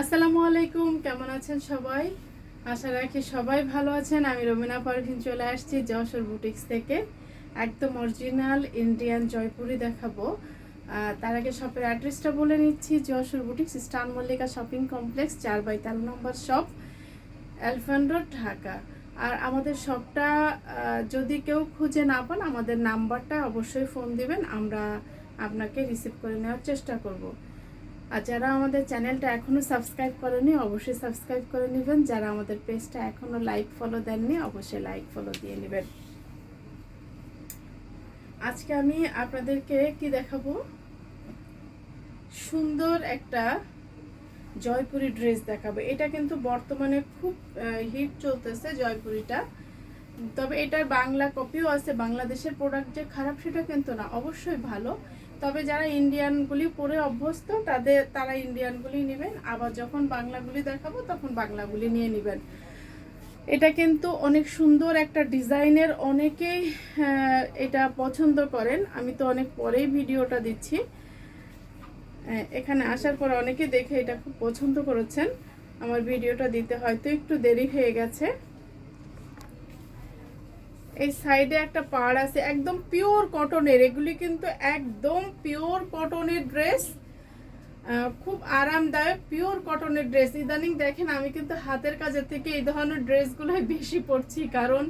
আসসালামু আলাইকুম, কেমন আছেন সবাই? আশা রাখি সবাই ভালো আছেন। আমি রমিনা পারভিন চলে আসছি যশোর বুটিক্স থেকে। একদম অরিজিনাল ইন্ডিয়ান জয়পুরি দেখাবো। তার আগে শপের অ্যাড্রেসটা বলে নিচ্ছি। যশোর বুটিক্স স্টান মল্লিকা শপিং কমপ্লেক্স চার বাই তেরো নম্বর শপ এলফান রোড ঢাকা। আর আমাদের শপটা যদি কেউ খুঁজে না পান, আমাদের নাম্বারটা অবশ্যই ফোন দিবেন। আমরা আপনাকে রিসিভ করে নেওয়ার চেষ্টা করব। আর যারা আমাদের চ্যানেলটা এখনও সাবস্ক্রাইব করেনি, অবশ্যই সাবস্ক্রাইব করে নেবেন। যারা আমাদের পেজটা এখনও লাইক ফলো দেননি, অবশ্যই লাইক ফলো দিয়ে নেবেন। আজকে আমি আপনাদেরকে কি দেখাবো? সুন্দর একটা জয়পুরি ড্রেস দেখাবো। এটা কিন্তু বর্তমানে খুব হিট চলতেছে জয়পুরিটা। তবে এটার বাংলা কপিও আছে। বাংলাদেশের প্রোডাক্ট যে খারাপ, সেটা কিন্তু না। অবশ্যই ভালো। তবে যারা ইন্ডিয়ানগুলি পরে অভ্যস্ত, তাদের, তারা ইন্ডিয়ানগুলি নেবেন। আবার যখন বাংলাগুলি দেখাবো, তখন বাংলাগুলি নিয়ে নেবেন। এটা কিন্তু অনেক সুন্দর একটা ডিজাইনের অনেকেই এটা পছন্দ করেন। আমি তো অনেক পরেই ভিডিওটা দিচ্ছি। এখানে আসার পর অনেকে দেখে এটা খুব পছন্দ করেছেন। আমার ভিডিওটা দিতে হয়তো একটু দেরি হয়ে গেছে। এই সাইডে একটা পাড় আছে, একদম পিওর কটনের এগুলি কিন্তু একদম পিওর কটনের ড্রেস খুব আরামদায়ক পিওর কটনের ড্রেস ইদানিং দেখেন, আমি কিন্তু হাতের কাজের থেকে এই ধরনের ড্রেসগুলোই বেশি পরছি, কারণ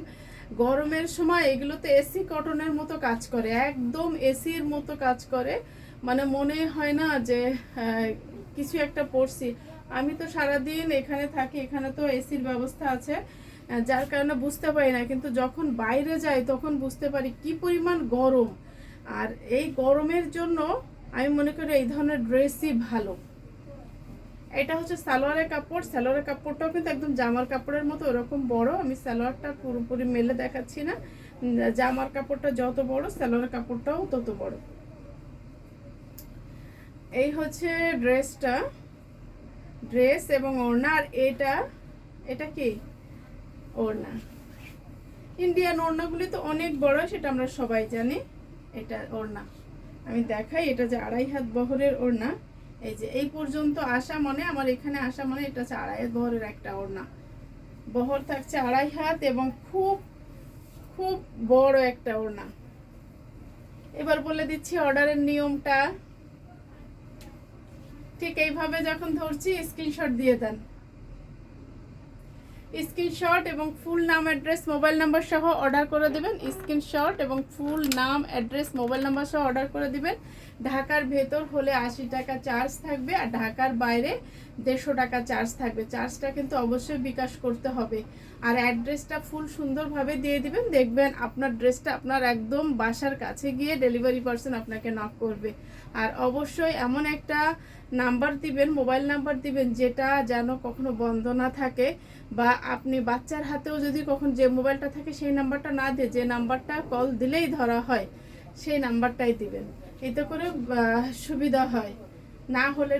গরমের সময় এগুলোতে এসি কটনের মতো কাজ করে, একদম এসির মতো কাজ করে। মানে মনে হয় না যে কিছু একটা পরছি। আমি তো সারাদিন এখানে থাকি, এখানে তো এসির ব্যবস্থা আছে। যার কারণে বুঝতে পারি না, কিন্তু যখন বাইরে যাই তখন বুঝতে পারি কি পরিমাণ গরম। আর এই গরমের জন্য আমি মনে করি এই ধরনের ড্রেসই ভালো। এটা হচ্ছে সালোয়ারের কাপড়, সালোয়ারের কাপড়টাও কিন্তু একদম জামার কাপড়ের মতো ওরকম বড়, আমি সালোয়ারটা পুরোপুরি মেলে দেখাচ্ছি না। জামার কাপড়টা যত বড়, সালোয়ারের কাপড়টাও তত বড়। এই হচ্ছে ড্রেসটা ড্রেস এবং ওড়না, আর এটা এটা কি? ওড়না। ইন্ডিয়ান ওড়নাগুলি তো অনেক বড়, সেটা আমরা সবাই জানি। এটা ওড়না। আমি দেখাই, এটা যে আড়াই হাত বহরের ওড়না। এই যে, এই পর্যন্ত আসা মানে আমার এখানে আসা মানে এটা হচ্ছে আড়াই হাত বহরের একটা ওড়না। বহর থাকছে আড়াই হাত এবং খুব খুব বড় একটা ওড়না। এবার বলে দিচ্ছি অর্ডারের নিয়মটা। ঠিক এইভাবে যখন ধরছি, স্ক্রিনশট দিয়ে দেন। স্ক্রিনশট এবং ফুল নাম, অ্যাড্রেস, মোবাইল নাম্বার সহ অর্ডার করে দেবেন। স্ক্রিনশট এবং ফুল নাম, অ্যাড্রেস, মোবাইল নাম্বার সহ অর্ডার করে দেবেন। ঢাকার ভেতর হলে আশি টাকা চার্জ থাকবে আর ঢাকার বাইরে দেড়শো টাকা চার্জ থাকবে। চার্জটা কিন্তু অবশ্যই বিকাশ করতে হবে। আর অ্যাড্রেসটা ফুল সুন্দরভাবে দিয়ে দিবেন। দেখবেন আপনার ড্রেসটা আপনার একদম বাসার কাছে গিয়ে ডেলিভারি পার্সন আপনাকে নক করবে। আর অবশ্যই এমন একটা নাম্বার দিবেন মোবাইল নাম্বার দিবেন যেটা যেন কখনো বন্ধ না থাকে বা আপনি বাচ্চার হাতেও যদি কখন যে মোবাইলটা থাকে সেই নাম্বারটা না দিয়ে যে নাম্বারটা কল দিলেই ধরা হয় সেই নাম্বারটাই দিবেন। এতে করে সুবিধা হয়। না হলে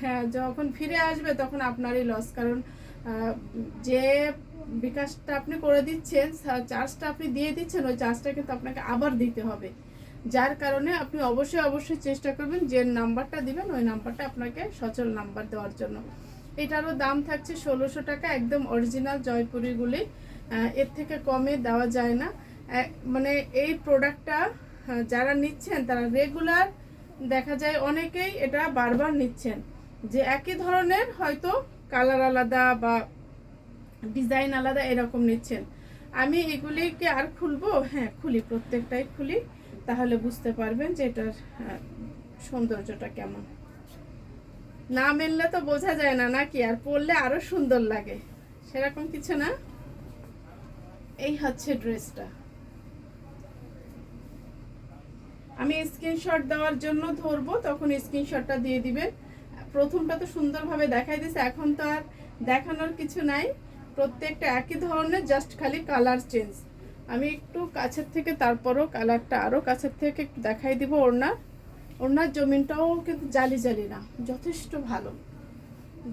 হ্যাঁ, যখন ফিরে আসবে তখন আপনারই লস কারণ যে বিকাশটা আপনি করে দিচ্ছেন চার্জটা আপনি দিয়ে দিচ্ছেন, ওই চার্জটা কিন্তু আপনাকে আবার দিতে হবে। যার কারণে আপনি অবশ্যই অবশ্যই চেষ্টা করবেন যে নাম্বারটা দিবেন, ওই নাম্বারটা আপনাকে সচল নাম্বার দেওয়ার জন্য। এটারও দাম থাকছে ষোলোশো টাকা, একদম অরিজিনাল জয়পুরিগুলি। এর থেকে কমে দেওয়া যায় না। মানে এই প্রোডাক্টটা যারা নিচ্ছেন, তারা রেগুলার দেখা যায় অনেকেই এটা বারবার নিচ্ছেন। যে একই ধরনের হয়তো কালার আলাদা বা ডিজাইন আলাদা এরকম নিচ্ছেন। আমি এগুলিকে আর খুলবো? হ্যাঁ খুলি, প্রত্যেকটাই খুলি, তাহলে বুঝতে পারবেন যে এটার সৌন্দর্যটা কেমন। না মেললে তো বোঝা যায় না নাকি? আর পরলে আরও সুন্দর লাগে। সেরকম কিছু না? এই হচ্ছে ড্রেসটা। আমি স্ক্রিনশট দেওয়ার জন্য ধরবো, তখন স্ক্রিনশটটা দিয়ে দিবেন। প্রথমটা তো সুন্দরভাবে দেখাই দিছে, এখন তো আর দেখানোর কিছু নাই। প্রত্যেকটা একই ধরনের জাস্ট খালি কালার চেঞ্জ আমি একটু কাছের থেকে, তারপরও কালারটা আরও কাছের থেকে দেখাই দিব ওড়না। ওড়নার জমিনটাও কিন্তু জালি জালি না, যথেষ্ট ভালো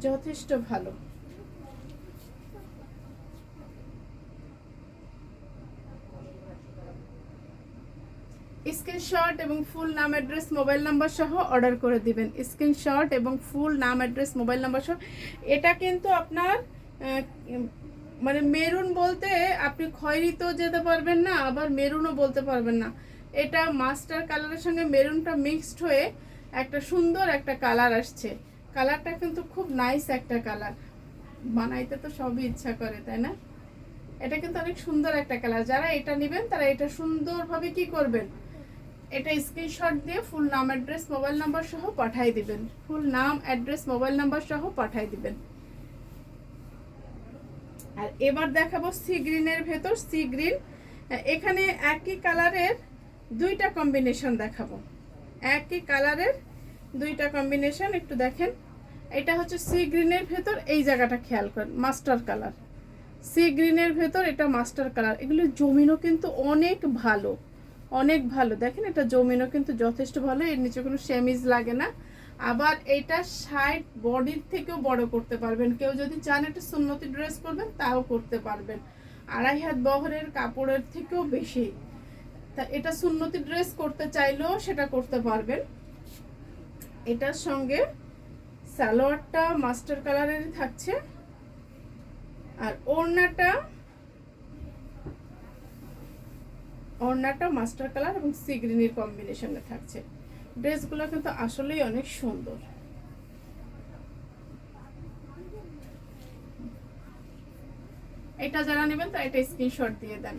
যথেষ্ট ভালো। স্ক্রিনশট এবং ফুল নাম, অ্যাড্রেস, মোবাইল নাম্বার সহ অর্ডার করে দিবেন। স্ক্রিনশট এবং ফুল নাম, অ্যাড্রেস, মোবাইল নাম্বার সহ। এটা কিন্তু আপনার মানে মেরুন বলতে আপনি খয়েরিতেও যেতে পারবেন না, আবার মেরুনও বলতে পারবেন না। এটা মাস্টার কালারের সঙ্গে মেরুনটা মিক্সড হয়ে একটা সুন্দর একটা কালার আসছে। কালারটা কিন্তু খুব নাইস একটা কালার বানাইতে তো সবই ইচ্ছা করে, তাই না? এটা কিন্তু অনেক সুন্দর একটা কালার যারা এটা নেবেন, তারা এটা সুন্দরভাবে কি করবেন? এটা স্ক্রিনশট দিয়ে ফুল নাম অ্যাড্রেস মোবাইল নাম্বার সহ পাঠিয়ে দিবেন। ফুল নাম অ্যাড্রেস মোবাইল নাম্বার সহ পাঠিয়ে দিবেন। আর এবার দেখাবো সি গ্রিনের ভেতর সি গ্রিন এখানে একই কালারের দুইটা কম্বিনেশন দেখাবো। একই কালারের দুইটা কম্বিনেশন একটু দেখেন। এটা হচ্ছে সি গ্রিনের ভেতর, এই জায়গাটা খেয়াল করেন মাস্টার কালার সি গ্রিনের ভেতর এটা মাস্টার কালার এগুলো জমিনও কিন্তু অনেক ভালো অনেক ভালো। দেখেন এটা জমিনও কিন্তু যথেষ্ট ভালো, এর নিচে কোনো সেমিজ লাগে না। আবার এটা সাইড বডির থেকেও বড় করতে পারবেন। কেউ যদি চান একটা সুন্নতি ড্রেস করবেন তাও করতে পারবেন। আড়াই হাত বহরের কাপড়ের থেকেও বেশি। তা এটা সুন্নতি ড্রেস করতে চাইলেও সেটা করতে পারবেন। এটার সঙ্গে সালোয়ারটা মাস্টার কালারের থাকছে। আর ওড়নাটা ওড়নাটা মাস্টার কালার এবং সি গ্রিনের কম্বিনেশনে থাকছে। ড্রেসগুলো কিন্তু আসলেই অনেক সুন্দর। এটা যারা নেবেন তারা এটা স্ক্রিনশট দিয়ে দেন।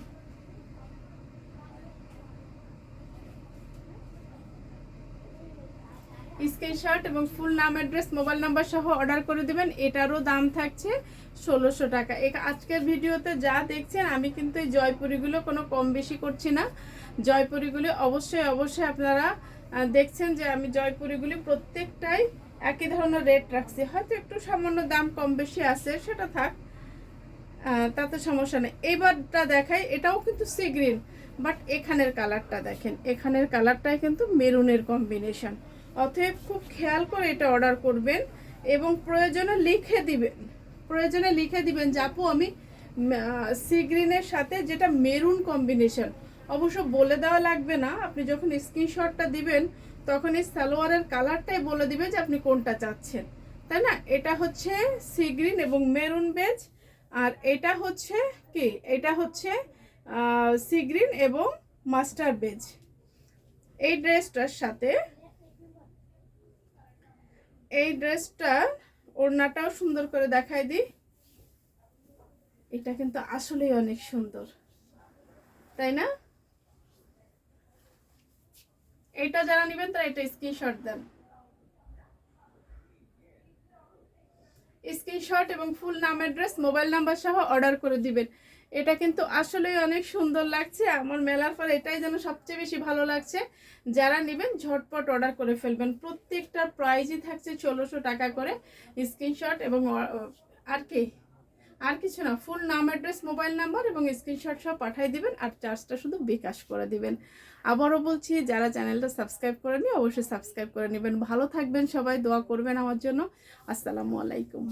স্ক্রিনশট এবং ফুল নাম, অ্যাড্রেস, মোবাইল নাম্বার সহ অর্ডার করে দিবেন। এটারও দাম থাকছে ষোলোশো টাকা। আজকের ভিডিওতে যা দেখছেন, আমি কিন্তু এই জয়পুরিগুলো কোনো কম বেশি করছি না। জয়পুরিগুলি অবশ্যই অবশ্যই আপনারা দেখছেন যে আমি জয়পুরিগুলি প্রত্যেকটাই একই ধরনের রেট রাখছি। হয়তো একটু সামান্য দাম কম বেশি আছে, সেটা থাক। তাতে সমস্যা নেই। এইবারটা দেখাই, এটাও কিন্তু সি গ্রিন বাট এখানের কালারটা দেখেন। এখানের কালারটাই কিন্তু মেরুনের কম্বিনেশন অতএব খুব খেয়াল করে এটা অর্ডার করবেন এবং প্রয়োজনে লিখে দিবেন। প্রয়োজনে লিখে দিবেন যে, আপু, আমি সি গ্রিনের সাথে যেটা মেরুন কম্বিনেশন অবশ্য বলে দেওয়া লাগবে না, আপনি যখন স্ক্রিনশটটা দিবেন, তখন এই সালোয়ারের কালারটাই বলে দিবে যে আপনি কোনটা চাচ্ছেন। তাই না? এটা হচ্ছে সি গ্রিন এবং মেরুন বেজ আর এটা হচ্ছে কি? এটা হচ্ছে সি গ্রিন এবং মাস্টার বেজ এই ড্রেসটার সাথে, এই ড্রেসটা ওড়নাটাও সুন্দর করে দেখাই দিই। এটা কিন্তু আসলেই অনেক সুন্দর। তাই না? এটা যারা নেবেন তারা এটা স্ক্রিনশট দেন। স্ক্রিনশট এবং ফুল নাম অ্যাড্রেস মোবাইল নাম্বার সহ অর্ডার করে দিবেন। এটা কিন্তু আসলেই অনেক সুন্দর লাগছে। আমার মেলার পর এটাই যেন সবচেয়ে বেশি ভালো লাগছে। যারা নেবেন, ঝটপট অর্ডার করে ফেলবেন। প্রত্যেকটা প্রাইজই থাকছে ষোলোশো টাকা করে স্ক্রিনশট এবং আর কি? আর কিছু না ফুল নাম অ্যাড্রেস মোবাইল নাম্বার এবং স্ক্রিনশট সব পাঠিয়ে দিবেন আর চার্জটা শুধু বিকাশ করে দিবেন। আবারও বলছি, যারা চ্যানেলটা সাবস্ক্রাইব করেনি অবশ্যই সাবস্ক্রাইব করে নেবেন। ভালো থাকবেন সবাই, দোয়া করবেন আমার জন্য। আসসালামু আলাইকুম।